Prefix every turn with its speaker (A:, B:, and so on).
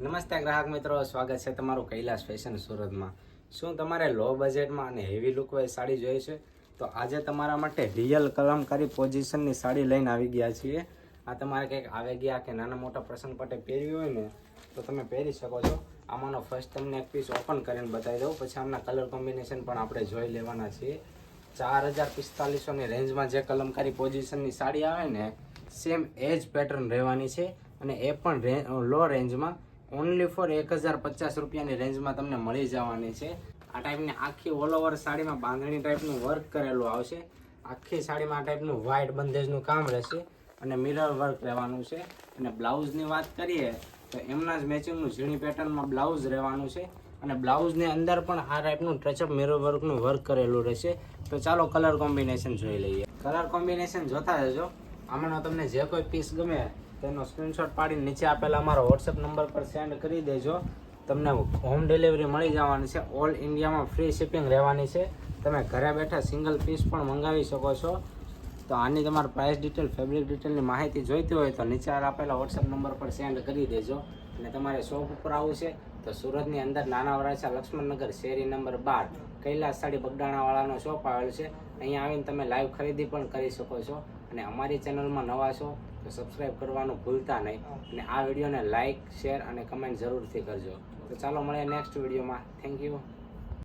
A: નમસ્તે ગ્રાહક મિત્રો, સ્વાગત છે તમારું કૈલાસ ફેશન સુરતમાં. શું તમારે લો બજેટમાં અને હેવી લુક વાળી સાડી જોઈએ છે? તો આજે તમારા માટે રિયલ કલમકારી પોઝિશનની સાડી લઈને આવી ગયા છીએ. આ તમારે કંઈક આવી ગયા કે નાના મોટા પ્રસંગ માટે પહેરવી હોય ને, તો તમે પહેરી શકો છો. આમાંનો ફર્સ્ટ તમને એક પીસ ઓપન કરીને બતાવી દઉં. પછી આમના કલર કોમ્બિનેશન પણ આપણે જોઈ લેવાના છીએ. ચાર હજાર પિસ્તાલીસોની રેન્જમાં જે કલમકારી પોઝિશનની સાડી આવે ને સેમ એ જ પેટર્ન રહેવાની છે. અને એ પણ લો રેન્જમાં ઓનલી ફોર એક હજાર પચાસ રૂપિયાની રેન્જમાં તમને મળી જવાની છે. આ ટાઈપની આખી ઓલ ઓવર સાડીમાં બાંધણી ટાઈપનું વર્ક કરેલું આવશે. આખી સાડીમાં આ ટાઈપનું વ્હાઇટ બંધેજનું કામ રહેશે અને મિરર વર્ક રહેવાનું છે. અને બ્લાઉઝની વાત કરીએ, તો એમના જ મેચિંગનું ઝીણી પેટર્નમાં બ્લાઉઝ રહેવાનું છે. અને બ્લાઉઝની અંદર પણ આ ટાઈપનું ટચઅપ મિરર વર્કનું વર્ક કરેલું રહેશે. તો ચાલો કલર કોમ્બિનેશન જોઈ લઈએ. કલર કોમ્બિનેશન જોતા જજો આમાંનો તમને જે કોઈ પીસ ગમે તેનો સ્ક્રીનશોટ પાડીને નીચે આપેલા અમારો વોટ્સએપ નંબર પર સેન્ડ કરી દેજો. તમને હોમ ડિલિવરી મળી જવાની છે. ઓલ ઇન્ડિયામાં ફ્રી શિપિંગ રહેવાની છે. તમે ઘરે બેઠા સિંગલ પીસ પણ મંગાવી શકો છો. તો આની તમારે પ્રાઇસ ડિટેલ ફેબ્રિક ડિટેલની માહિતી જોઈતી હોય તો નીચે આપેલા વોટ્સએપ નંબર પર સેન્ડ કરી દેજો. અને તમારે શોપ ઉપર આવવું છે તો સુરતની અંદર નાના વરાછા લક્ષ્મણનગર શેરી નંબર બાર કૈલાસ સાડી બગડાણાવાળાનો શોપ આવેલ છે. અહીંયા આવીને તમે લાઈવ ખરીદી પણ કરી શકો છો. અને અમારી ચેનલમાં નવા છો, તો સબસ્ક્રાઈબ કરવાનું ભૂલતા નહીં. અને આ વિડીયોને લાઇક શેર અને કમેન્ટ જરૂરથી કરજો. તો ચાલો મળીએ નેક્સ્ટ વિડીયોમાં. Thank you